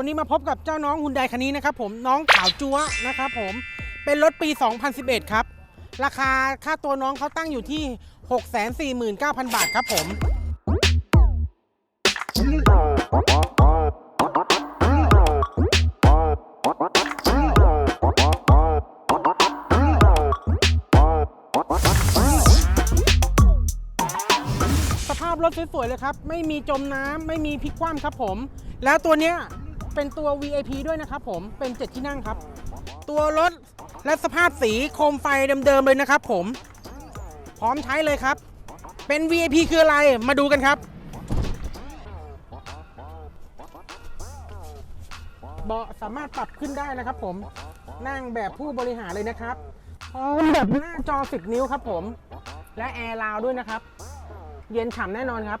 วันนี้มาพบกับเจ้าน้องฮุนไดคันนี้นะครับผมน้องขาวจั๊วนะครับผมเป็นรถปี 2011 ครับ ราคาค่าตัวน้องเขาตั้งอยู่ที่ 649,000 บาทครับผมสภาพรถสวยๆเลยครับ ไม่มีจมน้ำไม่มีพลิกคว่ำครับผม แล้วตัวเนี้ย เป็นตัว VIP ด้วยนะครับผมเป็นเจ็ดที่นั่งครับ ตัวรถและสภาพสีโคมไฟเดิมๆเลยนะครับผม พร้อมใช้เลยครับ เป็น VIP คืออะไรมาดูกันครับเบาะสามารถปรับขึ้นได้นะครับผมนั่งแบบผู้บริหารเลยนะครับพร้อมแบบหน้าจอ 10 นิ้วครับผม และแอร์ราวด้วยนะครับ เย็นฉ่ำแน่นอนครับ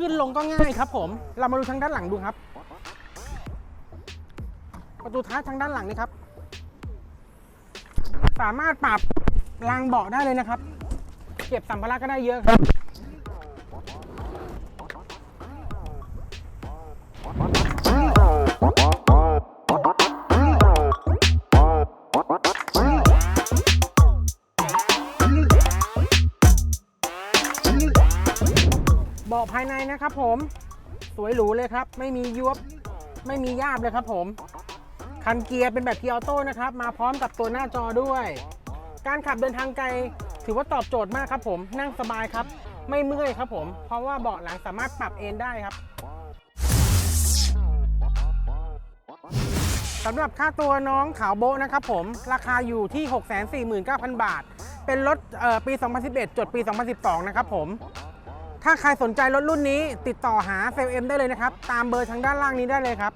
ขึ้นลงก็ง่ายครับผม เรามาดูทางด้านหลังดูครับ ประตูท้ายทางด้านหลังนี่ครับ สามารถปรับรางเบาะได้เลยนะครับ เก็บสัมภาระก็ได้เยอะครับ เบาะภายในนะครับผมสวยหรูเลยครับ ไม่มียวบไม่มีย่าบเลยครับผมคันเกียร์เป็นแบบเกียร์ออโต้นะครับ มาพร้อมกับตัวหน้าจอด้วย การขับเดินทางไกล ถือว่าตอบโจทย์มากครับผม นั่งสบายครับ ไม่เมื่อยครับผม เพราะว่าเบาะหลังสามารถปรับเอนได้ครับสำหรับค่าตัวน้องขาวโบนะครับผม ราคาอยู่ที่ 649,000 บาท เป็นรถเอ่อปี 2011 จดปี 2012 นะครับผม ถ้าใครสนใจรถรุ่นนี้ติดต่อหาเซลเอ็มได้เลยนะครับ ตามเบอร์ทางด้านล่างนี้ได้เลยครับ